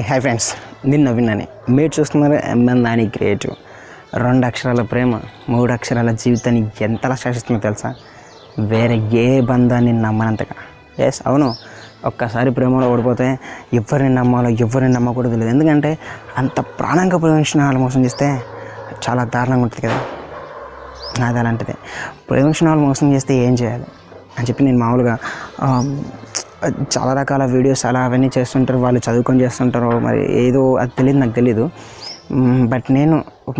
Hi friends నిన్న విన్నాను. మీరు చూస్తున్నారు ఎంఎన్ దాని క్రియేటివ్ రెండు అక్షరాల ప్రేమ మూడు అక్షరాల జీవితాన్ని ఎంతలా శాసిస్తుందో తెలుసా? వేరే ఏ బంధాన్ని నమ్మనంతగా. ఎస్ అవును. ఒక్కసారి ప్రేమలో ఓడిపోతే ఎవరిని నమ్మాలో ఎవరిని నమ్మకూడదు లేదు ఎందుకంటే అంత ప్రాణంగా ప్రేమించిన వాళ్ళు మోసం చేస్తే చాలా దారుణంగా ఉంటుంది కదా. నాది అలాంటిదే. ప్రేమించిన వాళ్ళు మోసం చేస్తే ఏం చేయాలి? అని చెప్పి నేను మామూలుగా చాలా రకాల వీడియోస్ అలా అవన్నీ చేస్తుంటారు వాళ్ళు చదువుకొని చేస్తుంటారు మరి ఏదో అది తెలియదు నాకు తెలీదు. బట్ నేను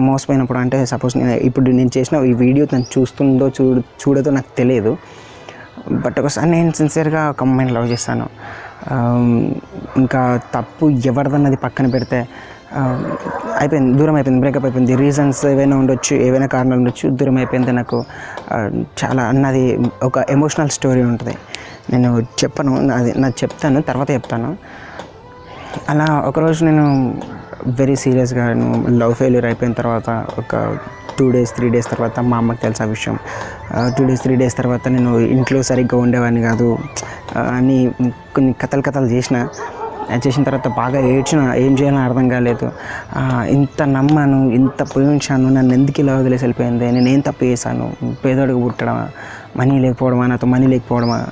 మోసపోయినప్పుడు అంటే సపోజ్ నేను ఇప్పుడు నేను చేసిన ఈ వీడియో తను చూస్తుందో చూ చూడదో నాకు తెలియదు బట్ ఒకసారి నేను సిన్సియర్గా ఒక అమ్మాయిని లవ్ చేస్తాను. ఇంకా తప్పు ఎవరిదన్నది పక్కన పెడితే అయిపోయింది దూరం అయిపోయింది బ్రేకప్ అయిపోయింది. రీజన్స్ ఏవైనా ఉండొచ్చు ఏవైనా కారణాలు ఉండొచ్చు దూరం అయిపోయింది నాకు. చాలా అన్నది ఒక ఎమోషనల్ స్టోరీ ఉంటుంది. నేను చెప్పను అది నాకు చెప్తాను తర్వాత చెప్తాను. అలా ఒకరోజు నేను వెరీ సీరియస్గా లవ్ ఫెయిల్యూర్ అయిపోయిన తర్వాత ఒక టూ డేస్ త్రీ డేస్ తర్వాత మా అమ్మకి తెలుసు ఆ విషయం. టూ డేస్ త్రీ డేస్ తర్వాత నేను ఇంట్లో సరిగ్గా ఉండేవాడిని కాదు. అని కొన్ని కథలు కథలు చేసిన. అది చేసిన తర్వాత బాగా ఏడ్చిన ఏం చేయాలని అర్థం కాలేదు. ఇంత నమ్మాను ఇంత ప్రేమించాను నన్ను ఎందుకు ఇలా వదిలేసి వెళ్ళిపోయింది? నేను ఏం తప్పు చేశాను? పేదోడికి పుట్టడమా? మనీ లేకపోవడమా? నాతో మనీ లేకపోవడమా?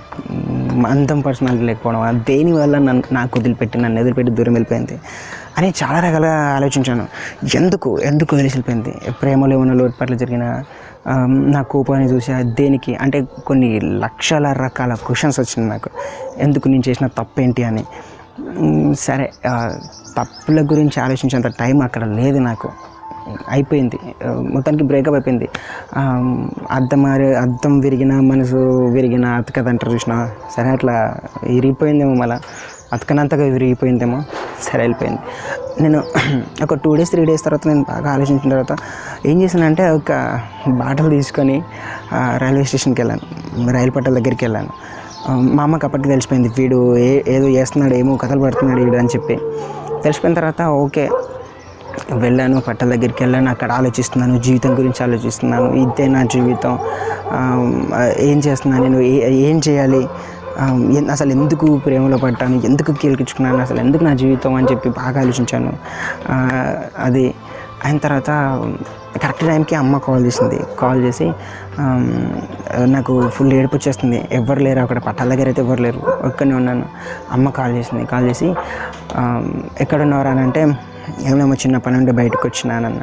అంతం అందం పర్సనాలిటీ లేకపోవడం దేనివల్ల నన్ను నాకు వదిలిపెట్టి నన్ను వదిలిపెట్టి దూరం వెళ్ళిపోయింది అని చాలా రకాలుగా ఆలోచించాను. ఎందుకు ఎందుకు వదిలేసి వెళ్ళిపోయింది? ప్రేమలో ఏమైనా లోటుపాట్లు జరిగిన నా కోపాన్ని చూసి దేనికి అంటే కొన్ని లక్షల రకాల క్వశ్చన్స్ వచ్చింది నాకు. ఎందుకు నేను చేసిన తప్పేంటి అని. సరే తప్పుల గురించి ఆలోచించేంత టైం అక్కడ లేదు నాకు. అయిపోయింది. మొత్తానికి బ్రేకప్ అయిపోయింది. అద్దం మారి అద్దం విరిగిన మనసు విరిగిన అతకదంటారు చూసిన సరే అట్లా విరిగిపోయిందేమో మళ్ళీ. అతకనంతగా విరిగిపోయిందేమో సరే వెళ్ళిపోయింది. నేను ఒక టూ డేస్ త్రీ డేస్ తర్వాత నేను బాగా ఆలోచించిన తర్వాత ఏం చేశానంటే ఒక బాటలు తీసుకొని రైల్వే స్టేషన్కి వెళ్ళాను. రైలు పట్టాల దగ్గరికి వెళ్ళాను. మా అమ్మకి అప్పటికి తెలిసిపోయింది వీడు ఏ ఏదో చేస్తున్నాడు ఏమో కథలు పడుతున్నాడు వీడు అని చెప్పి. తెలిసిపోయిన తర్వాత ఓకే వెళ్ళాను పట్టల దగ్గరికి వెళ్ళాను అక్కడ ఆలోచిస్తున్నాను జీవితం గురించి ఆలోచిస్తున్నాను. ఇదే నా జీవితం. ఏం చేస్తున్నాను నేను? ఏ- ఏం చేయాలి? అసలు ఎందుకు ప్రేమలో పడ్డాను? ఎందుకు కీలకించుకున్నాను? అసలు ఎందుకు నా జీవితం అని చెప్పి బాగా ఆలోచించాను. అది అయిన తర్వాత కరెక్ట్ టైంకి అమ్మ కాల్ చేసింది. కాల్ చేసి నాకు ఫుల్ ఏడుపు వచ్చేస్తుంది. ఎవరు లేరు అక్కడ పట్టాల దగ్గర అయితే ఎవరు లేరు. ఒక్కనే ఉన్నాను. అమ్మ కాల్ చేసింది. కాల్ చేసి ఆమ్, ఎక్కడున్నారా అని అంటే ఏమేమో చిన్న పని ఉంటే బయటకు వచ్చినానన్న.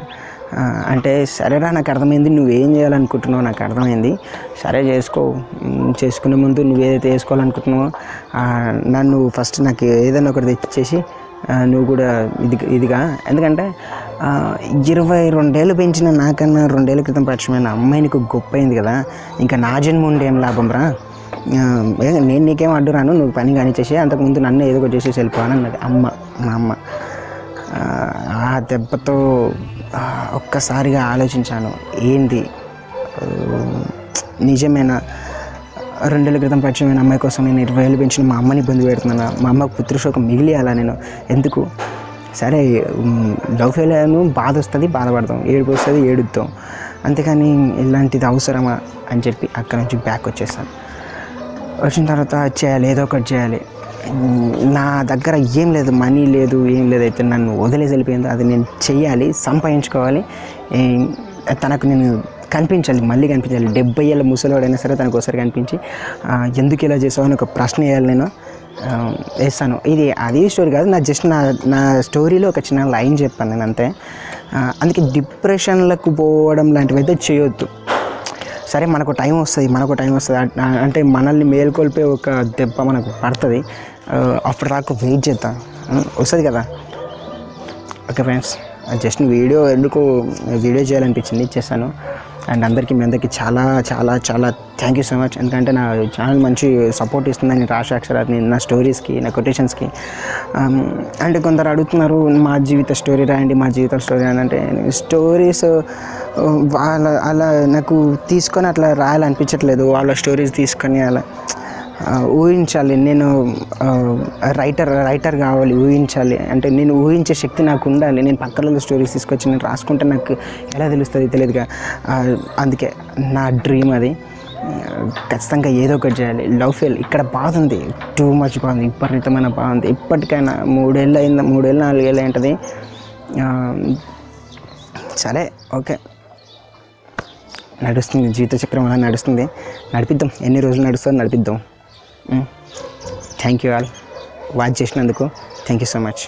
అంటే సరేరా నాకు అర్థమైంది. నువ్వేం చేయాలనుకుంటున్నావు నాకు అర్థమైంది. సరే చేసుకో. చేసుకునే ముందు నువ్వు ఏదైతే వేసుకోవాలనుకుంటున్నావో నన్ను ఫస్ట్ నాకు ఏదైనా ఒకటి తెచ్చేసి నువ్వు కూడా ఇది ఇదిగా. ఎందుకంటే ఇరవై రెండేళ్ళు పెంచిన నాకన్నా రెండేళ్ళ క్రితం పరిచయమైన అమ్మాయి నీకు గొప్ప అయింది కదా. ఇంకా నా జన్మ ఉండి ఏం లాభం రా? నేను నీకేం అడ్డు రాను నువ్వు పని కానిచ్చేసి అంతకుముందు నన్ను ఏదో ఒకటి చేసేసి వెళ్ళిపోవాలని అన్నది అమ్మ మా అమ్మ. ఆ, దెబ్బతో ఒక్కసారిగా ఆలోచించాను ఏంది? నిజమేనా? రెండేళ్ళ క్రితం పరిచయమైన అమ్మాయి కోసం నేను ఇరవై ఏళ్ళు పెంచిన మా అమ్మని ఇబ్బంది పెడుతున్నాను? మా అమ్మకు పుత్రశోకం మిగిలియాలా నేను? ఎందుకు? సరే లవ్ ఫెయిల్ అయ్యాను బాధ వస్తుంది బాధపడతాం ఏడుపు వస్తుంది ఏడుద్దాం. అంతేకాని ఇలాంటిది అవసరమా? అని చెప్పి అక్కడ నుంచి బ్యాక్ వచ్చేసాను. వచ్చిన తర్వాత చేయాలి ఏదో ఒకటి చేయాలి. నా దగ్గర ఏం లేదు మనీ లేదు ఏం లేదు. అయితే నన్ను వదిలేసి వెళ్ళిపోయింది. అది నేను చెయ్యాలి సంపాదించుకోవాలి. తనకు నేను కనిపించాలి మళ్ళీ కనిపించాలి. డెబ్బై ఏళ్ళ ముసలివాడైనా సరే తనకు ఒకసారి కనిపించి ఎందుకు ఇలా చేసావు అని ఒక ప్రశ్న వేయాలి నేను. వేస్తాను. ఇది అదే స్టోరీ కాదు నా జస్ట్ నా నా స్టోరీలో ఒక చిన్న లైన్ చెప్పాను నేను అంతే అందుకే డిప్రెషన్లకు పోవడం లాంటివి అయితే చేయొద్దు. సరే మనకు టైం వస్తుంది మనకు టైం వస్తుంది. అంటే మనల్ని మేల్కొల్పే ఒక దెబ్బ మనకు పడుతుంది. అప్పుడు దాకా వెయిట్ చేద్దాం. వస్తుంది కదా? ఓకే ఫ్రెండ్స్ జస్ట్ వీడియో ఎందుకు వీడియో చేయాలనిపించింది చేశాను అండ్ అందరికీ మీ అందరికీ చాలా చాలా చాలా థ్యాంక్ యూ సో మచ్ ఎందుకంటే నా ఛానల్ మంచి సపోర్ట్ ఇస్తుందని రాశి అక్షరాన్ని నా స్టోరీస్కి నా కొటేషన్స్కి um, అండ్ కొందరు అడుగుతున్నారు మా జీవిత స్టోరీ రాయండి మా జీవిత స్టోరీ అని అంటే స్టోరీస్ వాళ్ళ అలా నాకు తీసుకొని అట్లా రాయాలనిపించట్లేదు వాళ్ళ స్టోరీస్ తీసుకొని అలా. ఊహించాలి. నేను రైటర్ రైటర్ కావాలి ఊహించాలి. అంటే నేను ఊహించే శక్తి నాకు ఉండాలి. నేను పక్కన స్టోరీస్ తీసుకొచ్చి నేను రాసుకుంటే నాకు ఎలా తెలుస్తుంది తెలియదుగా. అందుకే నా డ్రీమ్ అది. ఖచ్చితంగా ఏదో ఒకటి చేయాలి. లవ్ ఫెయిల్ ఇక్కడ బాధ ఉంది. టూ మచ్ బాధ ఉంది. విపరీతమైన బాధ ఉంది. ఇప్పటికైనా మూడేళ్ళు అయింది మూడేళ్ళు నాలుగేళ్ళు ఏంటది సరే ఓకే. నడుస్తుంది. జీవిత చక్రం అలా నడుస్తుంది. నడిపిద్దాం. ఎన్ని రోజులు నడుస్తుందో నడిపిద్దాం. థ్యాంక్ యూ ఆల్ వాచ్ చేసినందుకు. Thank you so much